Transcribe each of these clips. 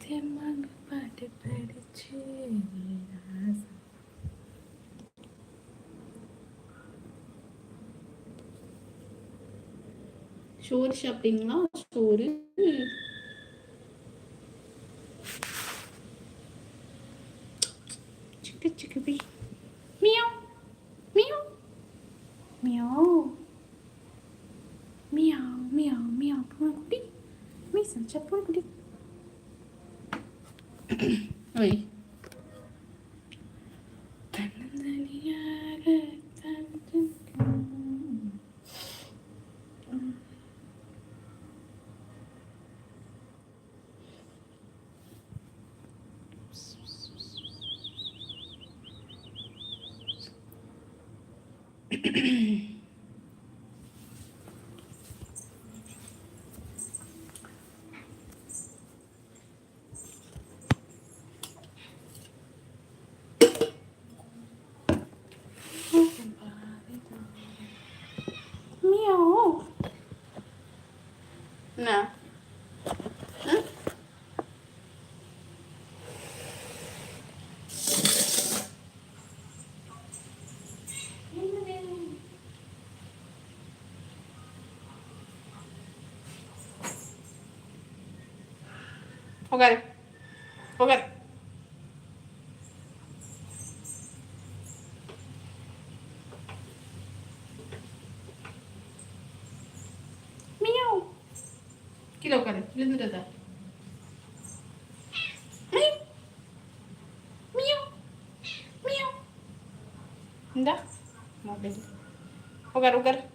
சத்தியமாக பாட்டு படிச்சு சோறு சாப்பிட்டீங்களா சோறு 嗯 Jugar. Jugar. Miau. Kilo kare. Lindu dada. Miau. Miau. Indah. Mau beli. Ugar, ugar.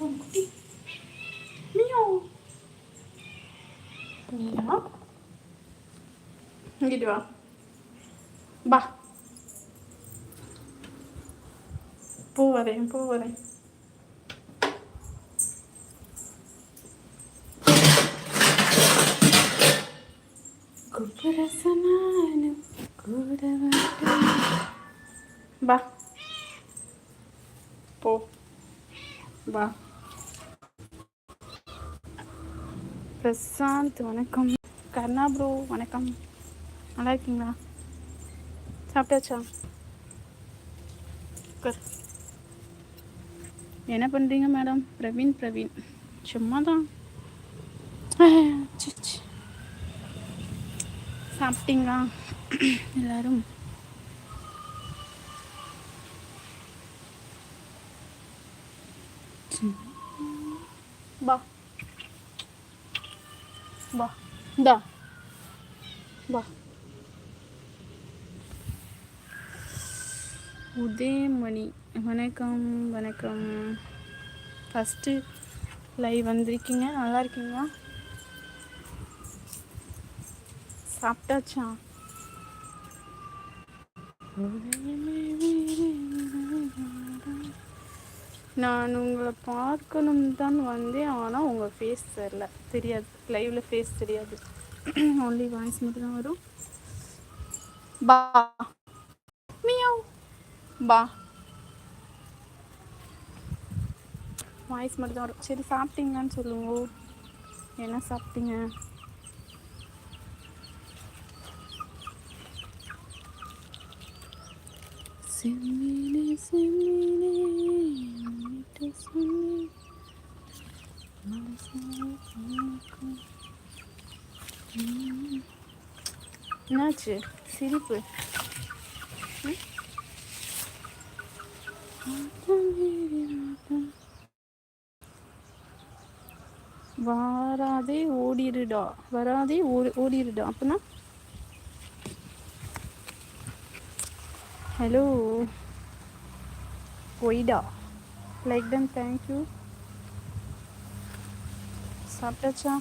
Bon petit. Miau. Miau. Gidiyor. Bak. Poveri, poveri. Kupurasananem, kudavatam. Bak. Po. Bak. Prashanth வணக்கம். Karna bro வணக்கம். நல்லா இருக்கீங்களா? சாப்பிட்டாச்சா? உட்கார். என்ன பண்ணுறீங்க மேடம் பிரவீன் பிரவீன். சும்மா தான் சாப்பிட்டீங்களா? எல்லாரும். வா வா. இந்தா. வா. உதயமணி. வணக்கம் வணக்கம். ஃபஸ்ட்டு லைவ் வந்திருக்கீங்க. நல்லா இருக்கீங்களா? சாப்பிட்டாச்சா? நான் உங்களை பார்க்கணும் தான் வந்தேன். ஆனால் உங்கள் ஃபேஸ் தெரில தெரியாது. லைவில் ஃபேஸ் தெரியாது. ஒன்லி வாய்ஸ் மட்டும் தான் வரும். பா. மியாவ். பா. வாய்ஸ் மட்டும் தான் வரும். சரி சாப்பிட்டீங்களான்னு சொல்லுங்க. என்ன சாப்பிட்டீங்க? செம்மீனே செம்மீனே உன்னிட்ட சொன்னேன் மனசார பார்க்கும். ம். என்னாச்சு? சிரிப்பு. வராதே வாராதே ஓடிடுடா வராதே ஓடி ஓடிடுடா அப்படின்னா ஹலோ ஒய்டா லைக் டன் தேங்க்யூ சாப்பிட்டாச்சா?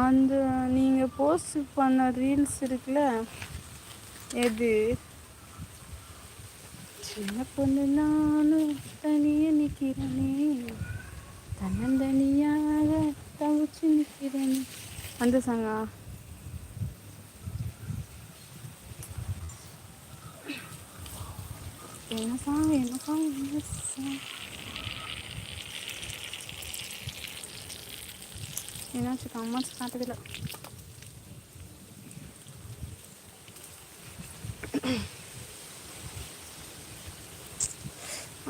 அந்த நீங்கள் போஸ்ட் பண்ண ரீல்ஸ் இருக்குல்ல எது? சின்ன பொண்ணு நானும் தனியே நிற்கிறேனே தன்னந்தனியாக தவிச்சு நிற்கிறேனே அந்த சாங்கா என்ன சாங் என்ன சாங் என்ன சாங் என்னாச்சு கமெண்ட்ஸ் காட்டுதில்ல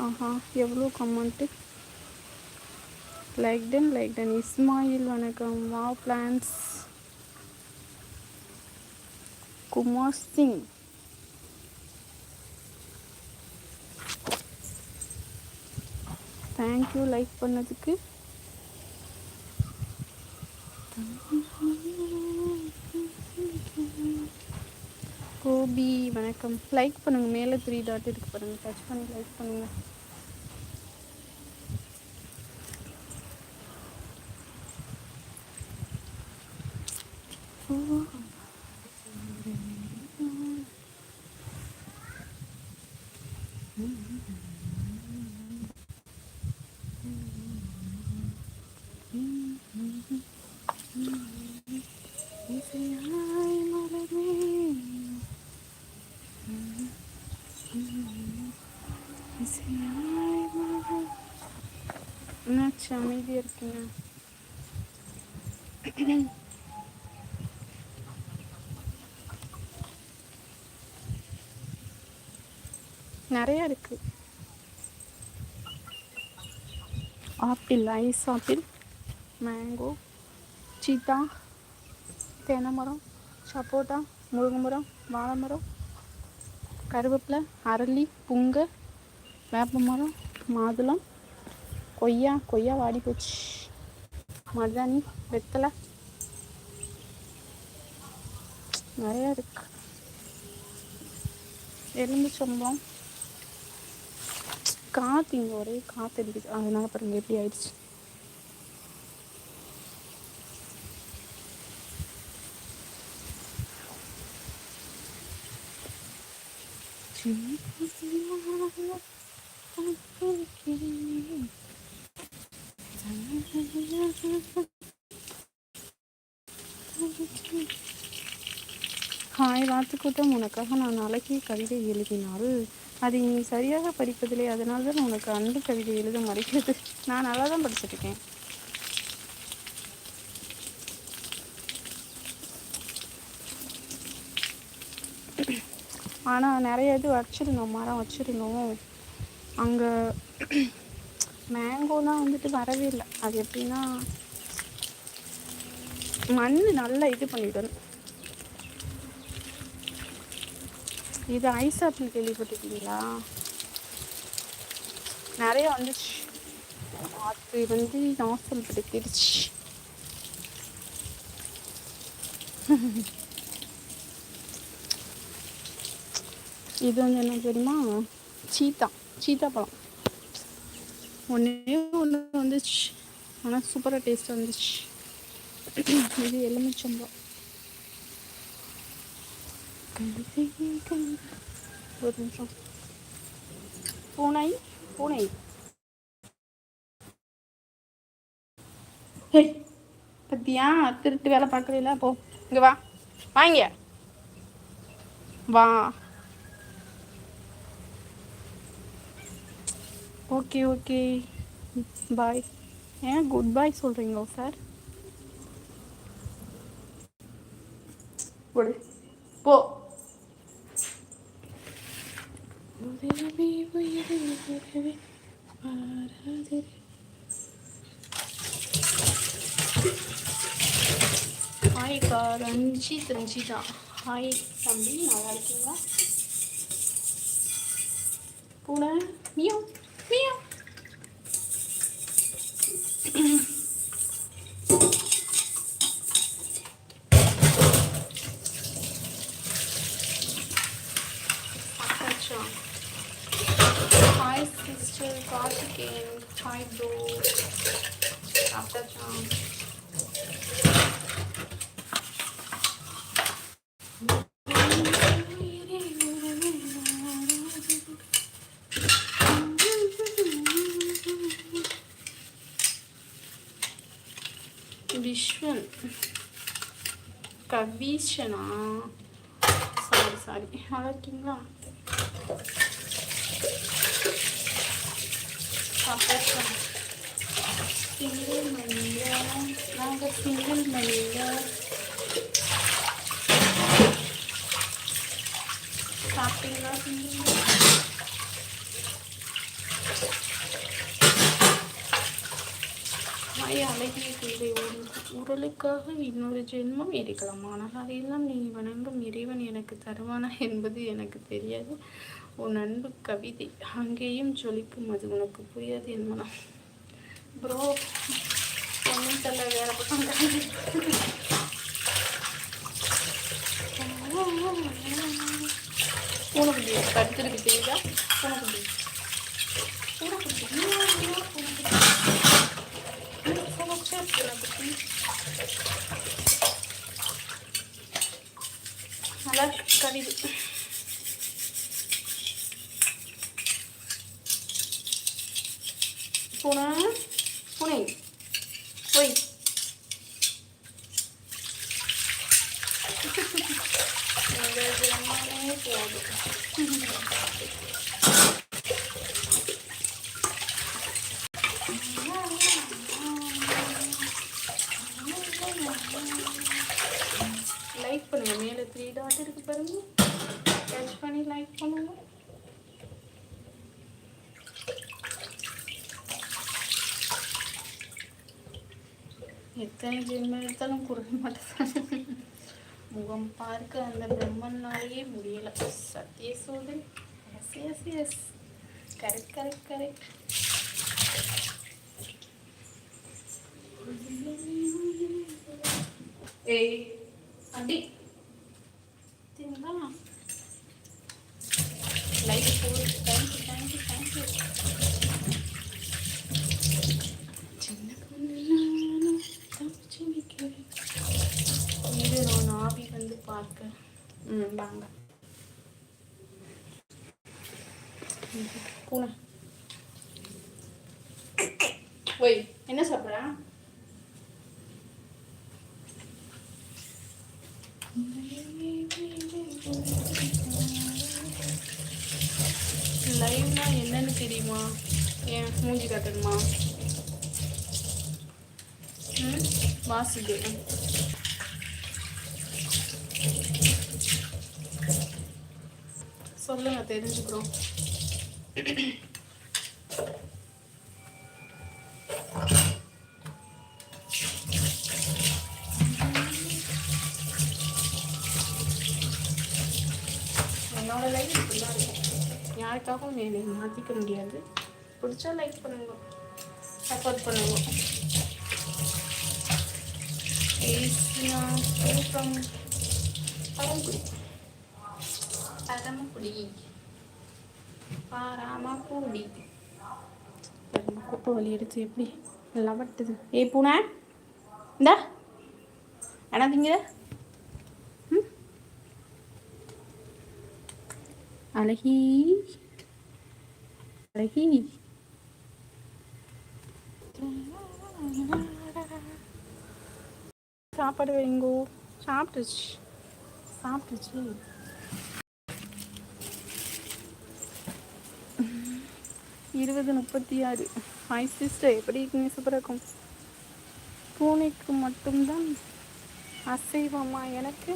ஆஹா எவ்வளோ comment like done like done Ismail வணக்கம் வா plans Kumar Singh thank you like பண்ணதுக்கு. கோபி வணக்கம். லைக் பண்ணுங்க. மேலே த்ரீ டாட் இருக்கு பாருங்க. டச் பண்ணி லைக் பண்ணுங்க. நிறையா இருக்குது ஆப்பிள் ஐஸ் ஆப்பிள் மேங்கோ சீத்தா தென்னை மரம் சப்போட்டா முருங்கை மரம் வாழை மரம் கருவேப்பிலை அரளி புங்க வேப்ப மரம் மாதுளம் கொய்யா கொய்யா வாடி போச்சு. மருதாணி வெத்தலை. நிறையா இருக்கு. எலுமிச்சம்பழம் காற்று இங்கே ஒரே காற்று அடிக்குது. அதனால பாருங்க எப்படி ஆயிடுச்சு. ஹாய் வாத்துக்கூட்டம் உனக்காக நான் அழகிய கவிதை எழுதினால் அதை நீ சரியாக படிப்பதில்லை அதனால தான் உனக்கு அன்பு கவிதை எழுத மறைக்கிறது. நான் நல்லா தான் படிச்சிருக்கேன். ஆனால் நிறைய இது வச்சுருந்தோம் மரம் வச்சுருந்தோம். அங்கே மேங்கோலாம் வந்துட்டு வரவே இல்லை. அது எப்படின்னா மண் நல்லா இது பண்ணிவிடணும் இது ஐஸ் ஆப்பிள் கேள்விப்பட்டிருக்கீங்களா? நிறைய வந்துச்சு. அது வந்து நாசல் படுத்திடுச்சு இது வந்து என்ன தெரியுமா? சீத்தா சீத்தா பழம். ஒன்றே ஒன்று வந்துச்சு. ஆனால் சூப்பராக டேஸ்ட் வந்துச்சு. இது எலுமிச்சம்பழம். ஒரு நிமிஷம் பூனை பூனை ஹேய் பத்தியா திருட்டு வேலை பார்க்கல போ. இங்க வா. வாங்க. வா ஓகே ஓகே பாய் ஏன் குட் பாய் சொல்கிறீங்களா சார் போ. உதவி உயிரை உதவி பாராதே. ஹாய் கா ரஞ்சித் ரஞ்சிதா ஹாய் தம்பி. நல்லா இருக்கீங்களா? பூனை மியாவ் மியாவ் சாப்பிட்டாச்சா விஸ்வன் கபீஷனா சாரி சாரி நல்லா இருக்கீங்களா சாப்பிட்டாச்சா சிங்கிள் மணியில் நாங்கள் சிங்கிள் மணியில் சாப்பிட்டீங்களா சிங்கிள் தாய் அழகிய தேவை உடலுக்காக இன்னொரு ஜென்மம் இருக்கலாம். ஆனால் அதையெல்லாம் நீ வணங்கும் இறைவன் எனக்கு தருவானா என்பது எனக்கு தெரியாது. உன் அன்பு கவிதை. அங்கேயும் ஜொலிக்கும் அது உனக்கு புரியாது என் மனம் ப்ரோ ஒன்றும் தெரியல வேற பக்கம் பூனைக்குட்டி கருத்துருக்கு தெரியுதா? உனக்கு நல்லா கவிது பூனை லைக் பண்ணுங்க. மேலே த்ரீ டாட் இருக்கு பாருங்க. டச் பண்ணி லைக் பண்ணுங்க. எத்தனை ஜென்ம எடுத்தாலும் குறைய மாட்டேன். முகம் பார்க்க அந்த பிரம்மனாலேயே முடியல. சத்திய சோதனை. Yes yes yes correct correct correct ஏய் அப்படி திங்களா லைட் போடு thank you thank you thank you சின்ன பொண்ணு தப்பிச்சு நிற்கிறேன் இது நான் ஆவி வந்து பார்க்க ம் வாங்க பூனை ஒய் என்ன சாப்பிட்றேன் லைவ்னா என்னன்னு தெரியுமா ஏன் மூஞ்சி காட்டணுமா ம் வாசுதேவன் சொல்லுங்க தெரிஞ்சுக்கிறோம். என்னோட லைஃப் இப்படிதான் இருக்கும். யாருக்காகவும் என்னை மாற்றிக்க முடியாது. பிடிச்சா லைக் பண்ணுங்க. சப்போர்ட் பண்ணுங்க. ஏசியா from பரம்புரி பரமக்குடி பாராமக்குடி குப்பை வலி எடுத்து எப்படி நல்லா பட்டுது ஏ பூனை இந்த என்ன திங்க அழகி அழகி. சாப்பாடு வைங்கோ. சாப்பிட்டுச்சு. சாப்பிட்டுச்சு. இருபது முப்பத்தி ஆறு. ஹாய் சிஸ்டர் எப்படி இருக்கீங்க சூப்பராக இருக்கும் பூனைக்கு மட்டும்தான் அசைவமா எனக்கு?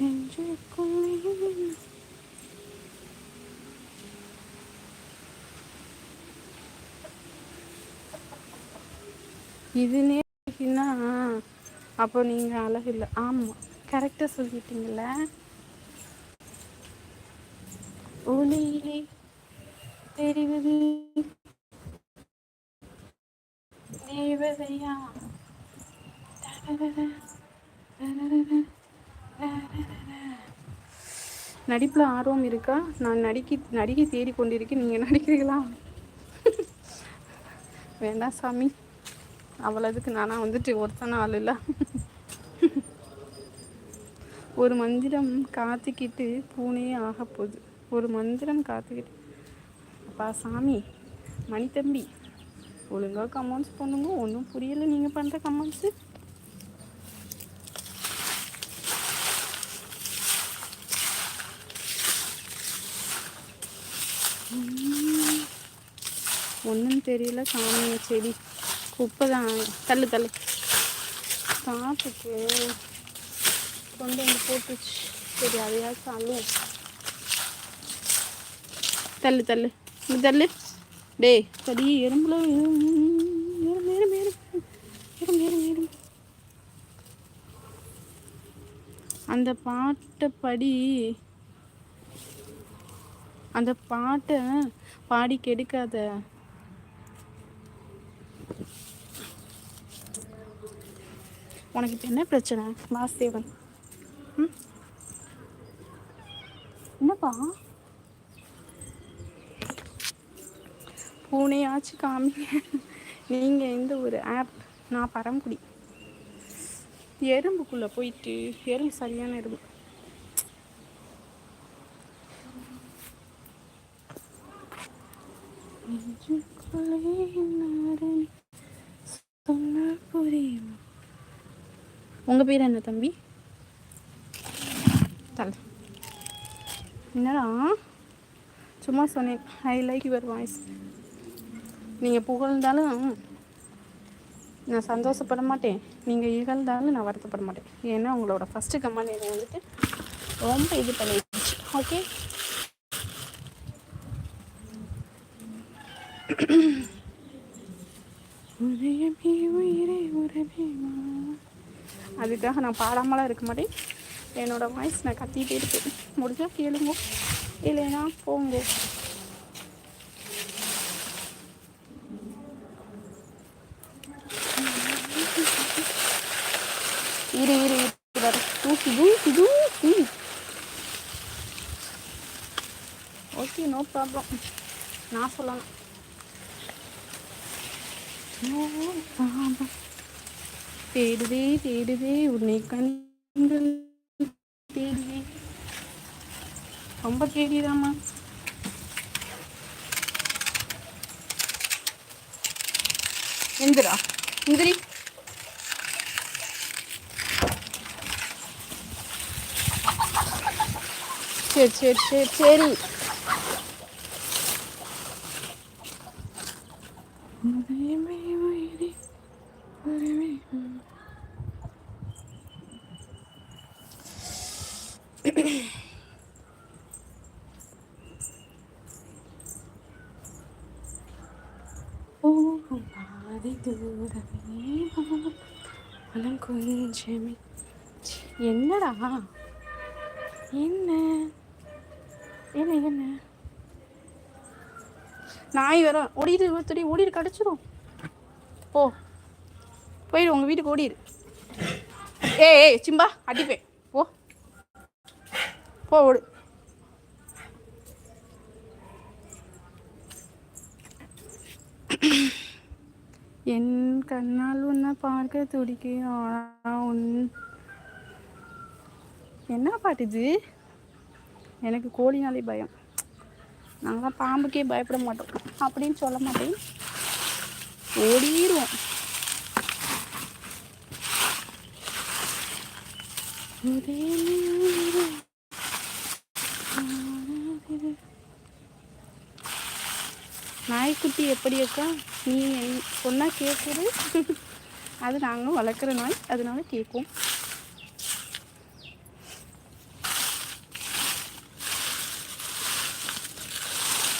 நெஞ்சுக்குள்ளே இது நேர்னா அப்போ நீங்கள் அழகு இல்லை. ஆமாம் கரெக்டாக சொல்லிட்டீங்கள ஒளியிலே தெரிவது தேவதையா? நடிப்பில் ஆர்வம் இருக்கா நான் நடிக்க நடிகை தேடி கொண்டிருக்கேன் நீங்கள் நடிக்கிறீங்களா வேண்டாம் சாமி அவ்வளோதுக்கு நானாக வந்துட்டு ஒருத்தன ஆள் இல்லை. ஒரு மந்திரம் காத்துக்கிட்டு பூனே ஆக போகுது. ஒரு மந்திரம் காத்துக்கிட்டு. அப்பா சாமி மணி தம்பி ஒழுங்காக கமெண்ட்ஸ் பண்ணுங்க. ஒன்றும் புரியலை நீங்கள் பண்ணுற கமெண்ட்ஸு ஒன்றும் தெரியல சாமியை செடி. குப்பை தான் தள்ளு தள்ளு. சாப்பிட்டு கொண்டு வந்து போட்டுச்சு. சரி அதையாச்சும் அள்ளும் தள்ளு தள்ளு. இந்த தள்ளு. டேய் சரி எறும்புல எறும்பு எறும்பு எறும்பு எறும்பு எறும்பு எறும்பு அந்த பாட்டை படி அந்த பாட்டை பாடி கெடுக்காத உனக்கு இப்போ என்ன பிரச்சனை? வாசுதேவன் ம்? என்னப்பா? பூனையாச்சு காமிங்க. நீங்கள் எந்த ஒரு ஆப் நான் பரம்புடி. எறும்புக்குள்ளே போயிட்டு எறும்பு சரியான எறும்பு. நெஞ்சுக்குள்ளே சொன்னால் புரியும்? உங்கள் பேர் என்ன தம்பி? தல. என்னடா? சும்மா சொன்னேன். ஐ லைக் யுவர் வாய்ஸ் நீங்கள் புகழ்ந்தாலும் நான் சந்தோஷப்பட மாட்டேன். நீங்கள் இகழ்ந்தாலும் நான் வருத்தப்பட மாட்டேன். ஏன்னா உங்களோட ஃபஸ்ட்டு கமெண்ட் என்னை வந்துட்டு ரொம்ப இது பண்ணிடுச்சு. ஓகே உதயமே உயிரே உறவே. அதுக்காக நான் பாடாமலாம் இருக்க மாட்டேன். என்னோடய வாய்ஸ் நான் கத்திகிட்டே இருக்கேன் முடிஞ்சால் கேளுங்க. இல்லைன்னா போங்க. இரு இரு இரு தூக்கி தூக்கி தூக்கி. ஓகே நோ ப்ராப்ளம் நான் சொல்லலாம் நோ ப்ராப்ளம் தேடுதே தேடுதே உன்னை கண்கள் தேடுவே ரொம்ப தேடிதாம்மா எந்திரா எந்திரி. சரி சரி சரி சரி உதயமே உயிரே உறவே உம். போகும் பாதி தூரமே மனம் கொஞ்சமே என்னடா? என்ன? என்ன என்ன? நாய் வர ஓடிடு ஒருத்தடி ஓடிடு கடிச்சிரும். போ. போயிடு உங்கள் வீட்டுக்கு ஓடிடு. ஏய் ஏய் சிம்பா அடிப்பேன். போ ஓடு. என் கண்ணால் உன்னை பார்க்க துடிக்கு ஆனா உன்? என்ன பாட்டு இது? எனக்கு கோழினாலே பயம். நாங்களாம் பாம்புக்கே பயப்பட மாட்டோம். அப்படின்னு சொல்ல மாட்டேன். ஓடிடுவோம் நாய்க்குட்டி எப்படி இருக்கா நீ சொன்னால் கேட்குது அது நாங்களும் வளர்க்குற நாய் அதனால கேட்கும்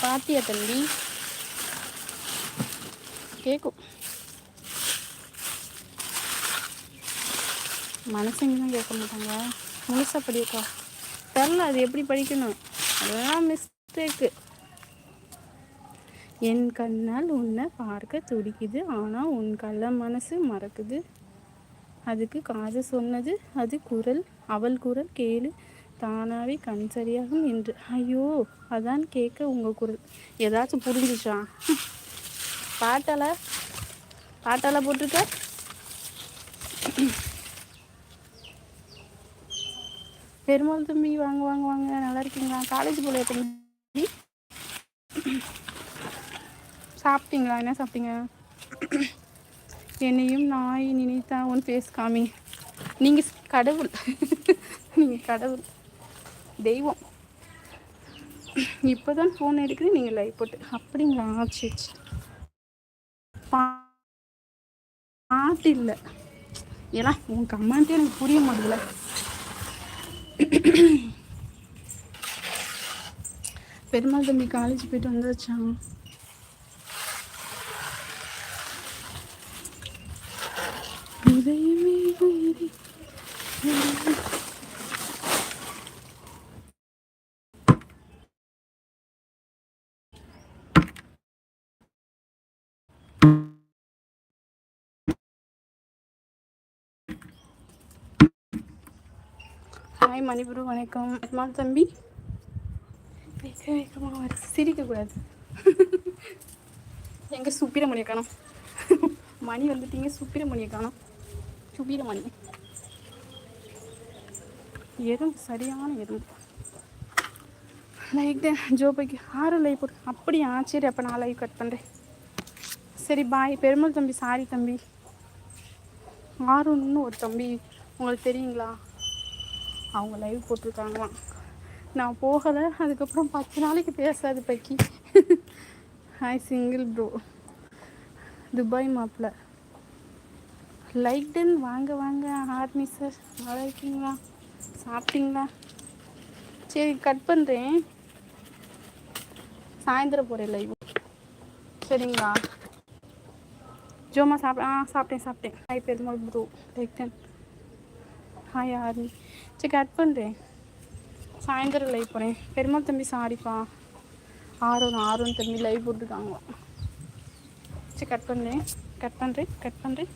பாத்தியா தம்பி? கேட்கும் மனுஷங்க தான் கேட்க மாட்டாங்க. முழுசாக படிக்கா தெரில அது எப்படி படிக்கணும்? அதெல்லாம் மிஸ்டேக்கு என் கண்ணால் உன்னை பார்க்க துடிக்குது ஆனால் உன் கள்ள மனசு மறக்குது. அதுக்கு காது சொன்னது அது குரல் அவள் குரல் கேளு தானாகவே கண் சரியாகும் என்று. ஐயோ அதான் கேட்க உங்கள் குரல். ஏதாச்சும் புரிஞ்சிச்சா? பாட்டால பாட்டால போட்டிருக்க? பெருமாள் தம்பி வாங்க வாங்க வாங்க. நல்லா இருக்கீங்களா? காலேஜ் போல தம்பி சாப்பிட்டீங்களா? என்ன சாப்பிட்டீங்க? என்னையும் நாய் நினைத்தா உன் ஃபேஸ் காமி. நீங்கள் கடவுள். நீங்கள் கடவுள். தெய்வம். இப்போ தான் ஃபோன் எடுக்குது நீங்கள் லைவ் போட்டு. அப்படிங்களா? ஆச்சு சரி பாட்டு இல்லை ஏன்னா உன் கமெண்ட்டே எனக்கு புரிய மாட்டேங்கல பெருமாள் தம்பி காலேஜ் போயிட்டு வந்துச்சான் உதயமே உயிரே ஹாய் மணிபுரு வணக்கம். பெருமாள் தம்பி? வைக்க வைக்கமாக வர சிரிக்கக்கூடாது எங்கே சுப்பிரமணிய காணும். மணி வந்துட்டீங்க சுப்பிரமணிய காணும். சுப்பிரமணி. எறும்பு சரியான எறும்பு. லைக் தான் ஜோபைக்கு ஆறு லைவ் போட்டு அப்படியா? சரி அப்போ நான் லைவ் கட் பண்ணுறேன் சரி பாய் பெருமாள் தம்பி சாரி தம்பி. ஆறுன்னு ஒரு தம்பி. உங்களுக்கு தெரியுங்களா? அவங்க லைவ் போட்டிருக்காங்களாம். நான் போகலை அதுக்கப்புறம் பத்து நாளைக்கு பேசாது பக்கி. ஹாய் சிங்கிள் ப்ரோ துபாய் மாப்பிள்ள லைக் டென் வாங்க வாங்க ஆர்மி சார் நல்லா இருக்கீங்களா? சாப்பிட்டீங்களா? சரி கட் பண்ணுறேன் சாயந்தரம் போகிறேன் லைவ் சரிங்களா? ஜோமா சாப்பிட ஆ சாப்பிட்டேன் சாப்பிட்டேன். Hi Perumal bro like ten hi army சரி கட் பண்ணுறேன் சாயந்தரம் லைவ் போகிறேன் பெருமாள் தம்பி சாரிப்பா ஆர்வம் ஆர்வம் தம்பி லைவ் போட்டுருக்காங்க சரி கட் பண்ணுறேன் கட் பண்ணுறேன் கட் பண்ணுறேன்